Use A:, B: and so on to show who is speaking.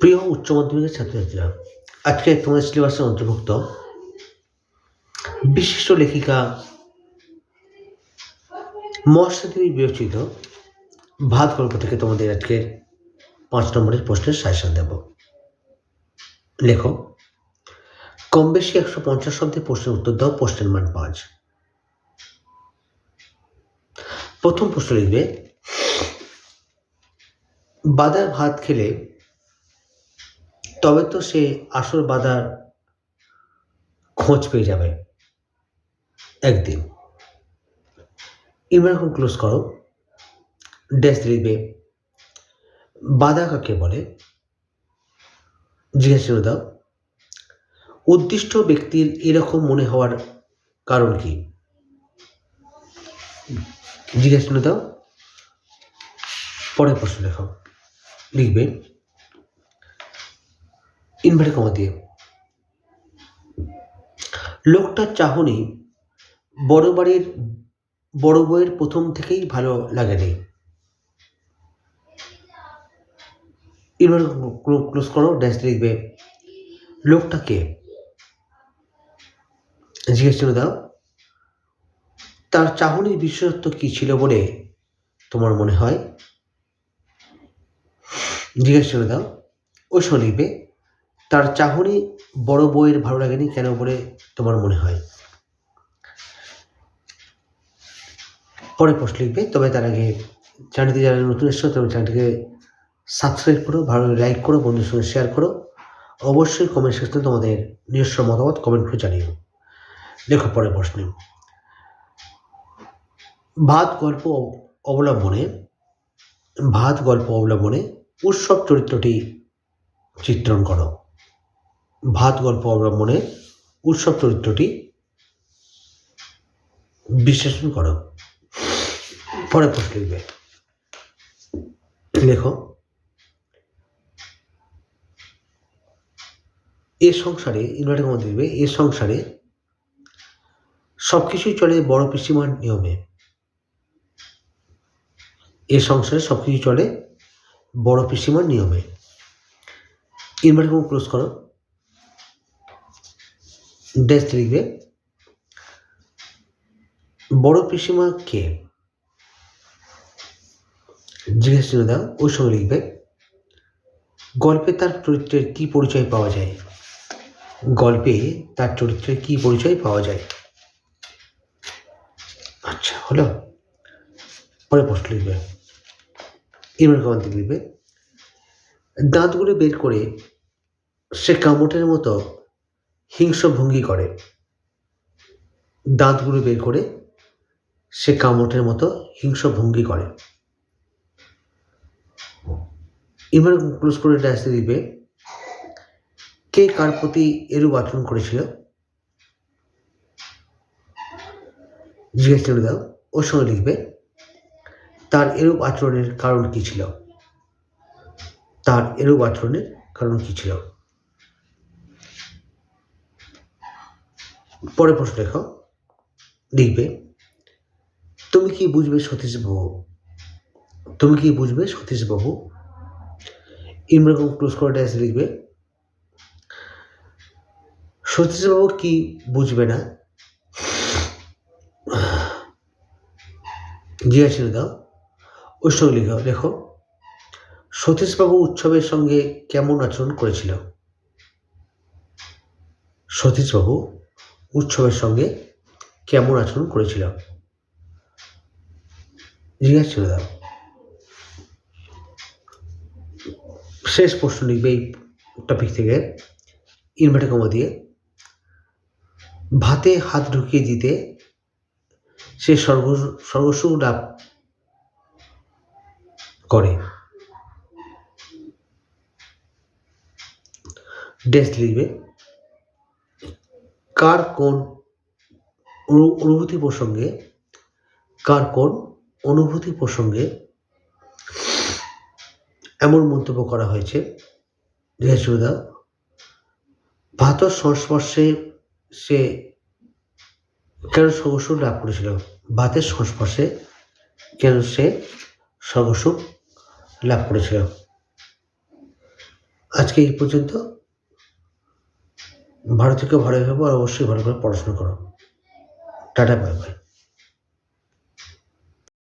A: প্রিয় উচ্চ মাধ্যমিকের ছাত্রছাত্রীরা, আজকে তোমাদের সিলেবাসের অন্তর্ভুক্ত বিশিষ্ট লেখিকা মহাশ্বেতী বিবেচিত ভাত গল্প থেকে তোমাদের আজকে পাঁচ নম্বরের প্রশ্নের সাজেশন দেব। লেখো, কম বেশি একশো পঞ্চাশ শব্দে প্রশ্নের উত্তর দাও, প্রশ্নের মান পাঁচ। প্রথম প্রশ্ন লিখবে, বাদার ভাত খেলে তবে তো সে আসল বাধার খোঁজ পেয়ে যাবে। একদিন। ইমেল এখন ক্লোজ করো। ড্যাশ লিখবে। বাধা কাকে বলে? জিজ্ঞাসা দাও। উদ্দিষ্ট ব্যক্তির এরকম মনে হওয়ার কারণ কি? জিজ্ঞাসা দাও। পরের প্রশ্ন লেখো লিখবে। ইনভার্টার কমা দিয়ে। লোকটার চাহনি বড় বাড়ির, বড় বইয়ের প্রথম থেকেই ভালো লাগেনি। ইনভার্টার ক্লোজ করো ড্যাশ লিখবে। লোকটা কে? জিজ্ঞেস করে দাও। তার চাহনির বিশেষত্ব কি ছিল বলে তোমার মনে হয়? জিজ্ঞেস করে দাও। ও লিখবে। তার চাহনি বড় বইয়ের ভালো লাগেনি, কেন বলে তোমার মনে হয়? পরে পোস্ট লিখবে, তবে তার আগে চ্যানেলটি যারা নতুন এসছো তবে চ্যানেলটিকে সাবস্ক্রাইব করো, ভালো লাইক করো, বন্ধুদের সঙ্গে শেয়ার করো। অবশ্যই কমেন্ট সেকশনে তোমাদের নিজস্ব মতামত কমেন্ট করে জানিও। লেখো পরে প্রশ্নে ভাত গল্প অবলম্বনে, ভাত গল্প অবলম্বনে উৎসব চরিত্রটি চিত্রণ করো। ভাত গল্প অবলম্বনে উৎসব চরিত্রটি বিশ্লেষণ করো। পরে প্রশ্ন লিখবে। লেখো, এ সংসারে, ইনভার্টার মধ্যে লিখবে, এ সংসারে সব কিছুই চলে বড় পিসিমার নিয়মে। এ সংসারে সব কিছু চলে বড় পিসিমার নিয়মে। ইনভার্টার ক্লোজ করো। ড্যাশ লিখবে। বড় পিসিমা কে? জিজ্ঞেস চিহ্ন দাও ওই সময় লিখবে। গল্পে তার চরিত্রের কি পরিচয় পাওয়া যায়? গল্পে তার চরিত্রের কি পরিচয় পাওয়া যায়? আচ্ছা হলো। পরে পোস্ট লিখবে। ইমেল কমান্ড লিখবে। দাঁতগুলো বের করে সে কামটের মতো হিংস্র ভঙ্গি করে দাঁতগুলো বের করে সে কামটের মতো হিংস্র ভঙ্গি করে। ইমেল ক্লোজ করে ড্যাশে দিবে। কে কার প্রতি এরূপ আচরণ করেছিল? জিজ্ঞেস করে দাও ওর সঙ্গে লিখবে, তার এরূপ আচরণের কারণ কি ছিল? তার এরূপ আচরণের কারণ কি ছিল? পরে প্রশ্ন লেখো। লিখবে, তুমি কি বুঝবে সতীশ বাবু? তুমি কি বুঝবে সতীশ বাবু? ইমরকম ক্লোজ করে ড্যাশ লিখবে সতীশবাবু কি বুঝবে না? জিজ্ঞাসা দাও। ওর সঙ্গে লিখো, লেখো সতীশবাবু উৎসবের সঙ্গে কেমন আচরণ করেছিল? সতীশবাবু উৎসবের সঙ্গে কেমন আচরণ করেছিল জিজ্ঞাসা দাও। শেষ প্রশ্ন লিখবে এই টপিক থেকে। ইনভার্টার কমা দিয়ে, ভাতে হাত ঢুকিয়ে দিতে সে সর্ব সর্বস্ব লাভ করে। ডেস্ক লিখবে কার কোন অনুভূতি প্রসঙ্গে কার কোন অনুভূতি প্রসঙ্গে এমন মন্তব্য করা হয়েছে। রেহাসুদা ভাতর সংস্পর্শে সে কেন সর্বসুখ লাভ করেছিল? ভাতের সংস্পর্শে কেন সে সর্বসুখ লাভ করেছিল? আজকে এই পর্যন্ত। ভালো থেকে ভালো হবে আর অবশ্যই ভালো করে পড়াশোনা করো। Tata bye bye